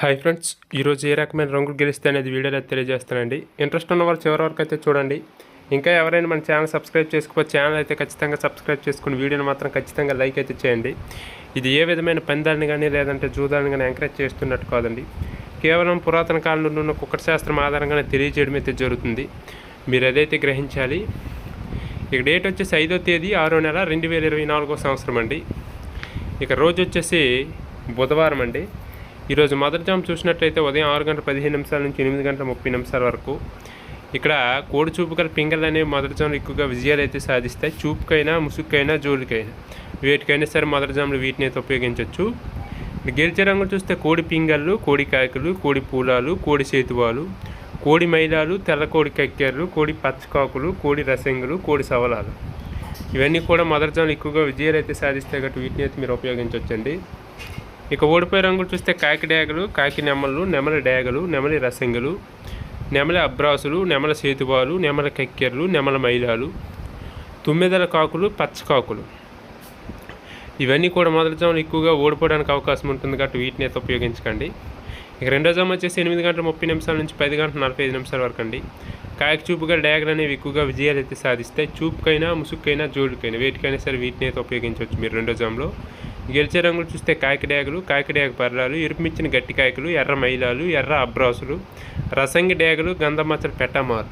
Hi friends ఈరోజు ఏ రకమైన రంగులు గెలిస్తే అనేది వీడియోలో తెలియజేస్తానండి. ఇంట్రెస్ట్ ఉన్న వాళ్ళు చివరి వరకు అయితే చూడండి. ఇంకా ఎవరైనా మన ఛానల్ సబ్స్క్రైబ్ చేసుకోవచ్చు ఛానల్ అయితే ఖచ్చితంగా సబ్స్క్రైబ్ చేసుకుని వీడియోని మాత్రం ఖచ్చితంగా లైక్ అయితే చేయండి. ఇది ఏ విధమైన పందాన్ని కానీ లేదంటే జూదాన్ని కానీ ఎంకరేజ్ చేస్తున్నట్టు కాదండి. కేవలం పురాతన కాలంలో ఉన్న కుక్కట శాస్త్రం ఆధారంగానే తెలియజేయడం అయితే జరుగుతుంది. మీరు అదైతే గ్రహించాలి ఇక డేట్ వచ్చేసి ఐదో తేదీ ఆరో నెల రెండు వేల ఇరవై నాలుగో సంవత్సరం అండి. ఇక రోజు వచ్చేసి బుధవారం అండి. ఈరోజు మొదటి జామ్ చూసినట్లయితే ఉదయం ఆరు గంటల పదిహేను నిమిషాల నుంచి ఎనిమిది గంటల ముప్పై నిమిషాల వరకు ఇక్కడ కోడి చూపు గల పింగళ్ళు అనేవి మొదటి జాములు ఎక్కువగా విజయాలు అయితే సాధిస్తాయి. చూపుకైనా ముసుగుకైనా జోలికైనా. వేటికైనా సరే మొదటి జాములు వీటిని అయితే ఉపయోగించవచ్చు గెలిచే రంగులు చూస్తే కోడి పింగళ్ళు కోడి కాయకులు కోడి పూలాలు కోడి సేతువాలు కోడి మైలాలు తెల్ల కోడి కక్కెర్లు కోడి పచ్చకాకులు కోడి రసంగులు కోడి సవలాలు. ఇవన్నీ కూడా మొదటి జాములు ఎక్కువగా విజయాలు అయితే సాధిస్తాయి కాబట్టి వీటిని అయితే మీరు ఉపయోగించవచ్చండి ఇక ఓడిపోయే రంగులు చూస్తే కాకి డేగలు కాకి నెమలు నెమలి డేగలు నెమలి రసంగులు నెమలి అబ్రాసులు నెమల సేతువాలు నెమల కక్కెర్లు నెమల మైలాలు తుమ్మెదల కాకులు పచ్చకాకులు ఇవన్నీ కూడా మొదటి జాములు ఎక్కువగా ఓడిపోవడానికి అవకాశం ఉంటుంది కాబట్టి వీటిని అయితే ఉపయోగించకండి. ఇక రెండో జామ వచ్చేసి ఎనిమిది గంటల ముప్పై నిమిషాల నుంచి పది గంటల నలభై ఐదు నిమిషాల వరకు అండి. కాయకు చూపుగా డేగలు అనేవి ఎక్కువగా విజయాలు అయితే సాధిస్తాయి చూపుకైనా ముసుక్కైనా జోడుకైనా వేటికైనా సరే వీటిని అయితే ఉపయోగించవచ్చు మీరు రెండో జామ్లో గెలిచే రంగులు చూస్తే కాకిడేగలు కాకిడేగ పర్రాలు ఎరుపుమిచ్చిన గట్టి కాయకులు ఎర్ర మైలాలు ఎర్ర అబ్రాసులు రసంగి డేగలు గంధమచ్చలు పెట్టమారు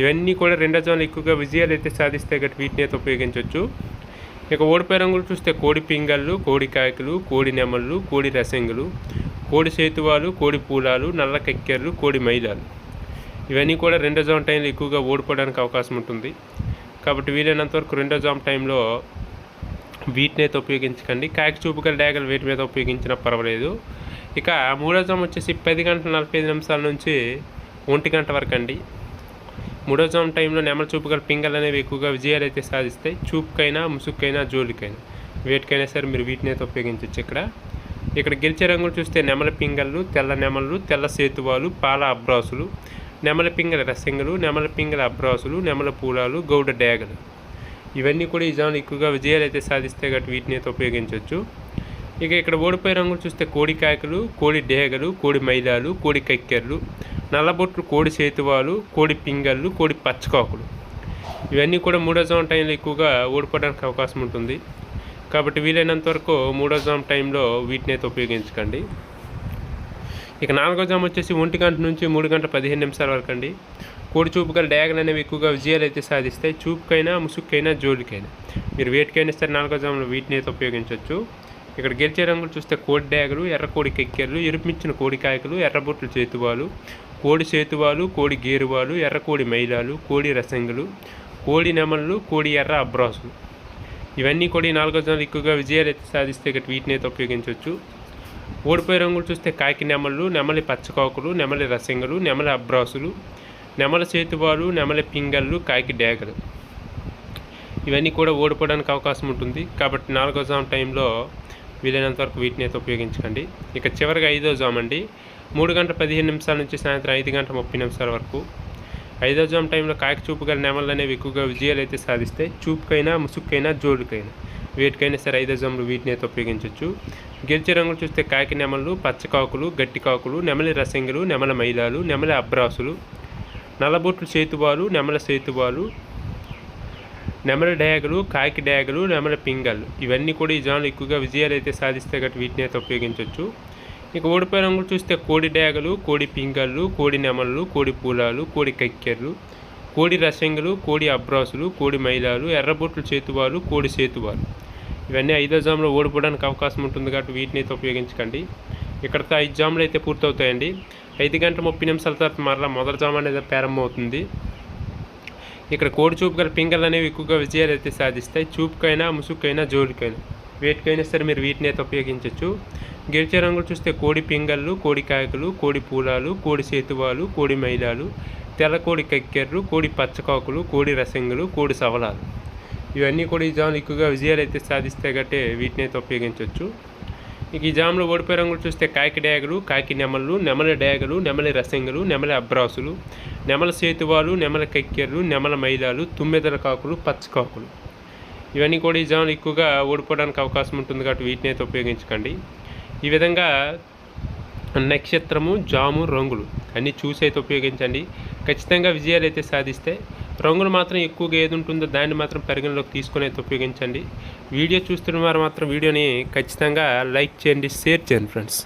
ఇవన్నీ కూడా రెండో జోన్లు ఎక్కువగా విజయాలు అయితే సాధిస్తే గట్టి వీటిని అయితే ఉపయోగించవచ్చు ఇక ఓడిపోయే రంగులు చూస్తే కోడి పింగళ్ళు కోడి కాయకులు కోడి నెమళ్ళు కోడి రసంగులు కోడి సేతువాలు కోడి పూలాలు నల్ల కక్కెర్లు కోడి మైలాలు. ఇవన్నీ కూడా రెండో జోన్ టైంలో ఎక్కువగా ఓడిపోవడానికి అవకాశం ఉంటుంది. కాబట్టి వీలైనంత వరకు రెండో జామ్ టైంలో వీటినైతే ఉపయోగించకండి. కాకి చూపుగల డ్యాగలు వీటి మీద ఉపయోగించినా పర్వాలేదు. ఇక మూడో జామ్ వచ్చేసి పది గంటల నలభై ఐదు నిమిషాల నుంచి ఒంటి గంట వరకు అండి. మూడో జామ్ టైంలో నెమల చూపుగల పింగల్ అనేవి ఎక్కువగా విజయాలు అయితే సాధిస్తాయి. చూపుకైనా ముసుక్కైనా జోలికైనా. వేటికైనా సరే మీరు వీటిని అయితే ఉపయోగించవచ్చు ఇక్కడ. ఇక్కడ గెలిచే రంగులు చూస్తే నెమల పింగళ్ళు తెల్ల నెమలు తెల్ల సేతువాలు పాల అబ్రాసులు నెమల పింగల రసంగులు నెమల పింగల అబ్రాసులు నెమల పూలాలు గౌడ డేగలు ఇవన్నీ కూడా ఈ జాములు ఎక్కువగా విజయాలు అయితే సాధిస్తే కాబట్టి వీటిని అయితే ఉపయోగించవచ్చు. ఇక ఇక్కడ ఓడిపోయే రంగులు చూస్తే కోడి కాయకులు కోడి డేగలు కోడి మైదాలు కోడి కక్కెర్లు నల్లబొట్లు కోడి సేతువాలు కోడి పింగళ్ళు కోడి పచ్చకాకులు. ఇవన్నీ కూడా మూడో జామ్ టైంలో ఎక్కువగా ఓడిపోవడానికి అవకాశం ఉంటుంది. కాబట్టి వీలైనంత వరకు మూడో జామ్ టైంలో వీటిని అయితే ఉపయోగించకండి. ఇక నాలుగో జామ్ వచ్చేసి ఒంటి గంట నుంచి మూడు గంటల పదిహేను నిమిషాల వరకు అండి. కోడి చూపు గల డయాగన్ అనేవి ఎక్కువగా విజయాలు అయితే సాధిస్తాయి. చూపుకైనా ముసుక్కైనా జోలికైనా. మీరు వేటికైనా సరే నాలుగో జాములు వీటిని అయితే ఉపయోగించవచ్చు ఇక్కడ గెలిచే రంగులు చూస్తే కోడి డ్యాగలు ఎర్ర కోడి కెక్కెర్లు ఎరుపుమిచ్చిన కోడి కాయకులు ఎర్రబొట్లు చేతువాలు కోడి చేతువాలు కోడి గేరువాలు ఎర్ర కోడి మైలాలు కోడి రసంగులు కోడి నెమళ్ళు కోడి ఎర్ర అబ్రాసులు. ఇవన్నీ కూడా ఈ నాలుగో జాములు ఎక్కువగా విజయాలు అయితే సాధిస్తే ఇక్కడ వీటిని అయితే ఉపయోగించవచ్చు ఓడిపోయే రంగులు చూస్తే కాకి నెమళ్ళు నెమలి పచ్చకాకులు నెమలి రసంగులు నెమలి అబ్రాసులు నెమల చేతివారు నెమల పింగళ్ళు కాకి డేగలు. ఇవన్నీ కూడా ఓడిపోవడానికి అవకాశం ఉంటుంది. కాబట్టి నాలుగో జామ్ టైంలో వీలైనంత వరకు వీటిని అయితే ఉపయోగించకండి. ఇక చివరిగా ఐదో జామ్ అండి. మూడు గంటల పదిహేను నిమిషాల నుంచి సాయంత్రం ఐదు గంటల ముప్పై నిమిషాల వరకు. ఐదో జామ్ టైంలో కాకి చూపు గల నెమళ్ళు అనేవి ఎక్కువగా విజయాలు అయితే సాధిస్తాయి. చూపుకైనా ముసుక్కైనా జోడుకైనా. వేటికైనా సరే ఐదో జాములు వీటిని అయితే ఉపయోగించవచ్చు గెలిచే రంగులు చూస్తే కాకి నెమళ్ళు పచ్చకాకులు గట్టి కాకులు నెమలి రసంగులు నెమల మైలాలు నెమలి అబ్రాసులు నల్లబొట్లు సేతువాలు నెమల సేతువాలు నెమల డయాగలు కాకి డయాగలు నెమల పింగళ్ళు ఇవన్నీ కూడా ఈ జనాలు ఎక్కువగా విజయాలు అయితే సాధిస్తే గట్టి వీటిని అయితే ఉపయోగించవచ్చు ఇక ఓడిపోయే రంగులు చూస్తే కోడి డయాగలు కోడి పింగళ్ళు కోడి నెమళ్ళు కోడి పూలాలు కోడి కక్కెర్లు కోడి రసంగులు కోడి అబ్రాసులు కోడి మైలాలు ఎర్రబొట్లు చేతువాలు కోడి సేతువాలు ఇవన్నీ ఐదో జాములో ఓడిపోవడానికి అవకాశం ఉంటుంది కాబట్టి వీటిని అయితే ఉపయోగించకండి. ఇక్కడతో ఐదు జాములు అయితే పూర్తవుతాయండి. ఐదు గంటల ముప్పై నిమిషాల తర్వాత మరలా మొదటి జామ అనేది ప్రారంభమవుతుంది. ఇక్కడ కోడి చూపు గల పింగర్లు అనేవి ఎక్కువగా విజయాలు అయితే సాధిస్తాయి. చూపుకైనా ముసుగుకైనా జోలికైనా. వేటికైనా సరే మీరు వీటిని అయితే ఉపయోగించవచ్చు గెలిచే రంగులు చూస్తే కోడి పింగళ్ళు కోడి కాయకులు కోడి పూలాలు కోడి సేతువాలు కోడి మైలాలు తెల్ల కోడి కక్కెర్లు కోడి పచ్చకాకులు కోడి రసంగులు కోడి సవలాలు. ఇవన్నీ కూడా ఈ జాములు ఎక్కువగా విజయాలు అయితే సాధిస్తాయి కాబట్టి వీటిని అయితే ఉపయోగించవచ్చు ఇక ఈ జాములో ఓడిపోయే రంగులు చూస్తే కాకి డయాగలు కాకి నెమళ్ళు నెమల డయాగలు నెమలి రసంగులు నెమలి అబ్రాసులు నెమల సేతువాలు నెమల కక్కెర్లు నెమల మైలాలు తుమ్మెదల కాకులు పచ్చకాకులు ఇవన్నీ కూడా ఈ జాములు ఎక్కువగా ఓడిపోవడానికి అవకాశం ఉంటుంది కాబట్టి వీటిని అయితే ఉపయోగించకండి. ఈ విధంగా నక్షత్రము జాము రంగులు అన్నీ చూసి అయితే ఉపయోగించండి. ఖచ్చితంగా విజయాలు అయితే సాధిస్తే రంగులు మాత్రం ఎక్కువగా ఏది ఉంటుందో దాన్ని మాత్రం పరిగణలోకి తీసుకొని అయితే ఉపయోగించండి. వీడియో చూస్తున్న వారు మాత్రం వీడియోని ఖచ్చితంగా లైక్ చేయండి షేర్ చేయండి ఫ్రెండ్స్.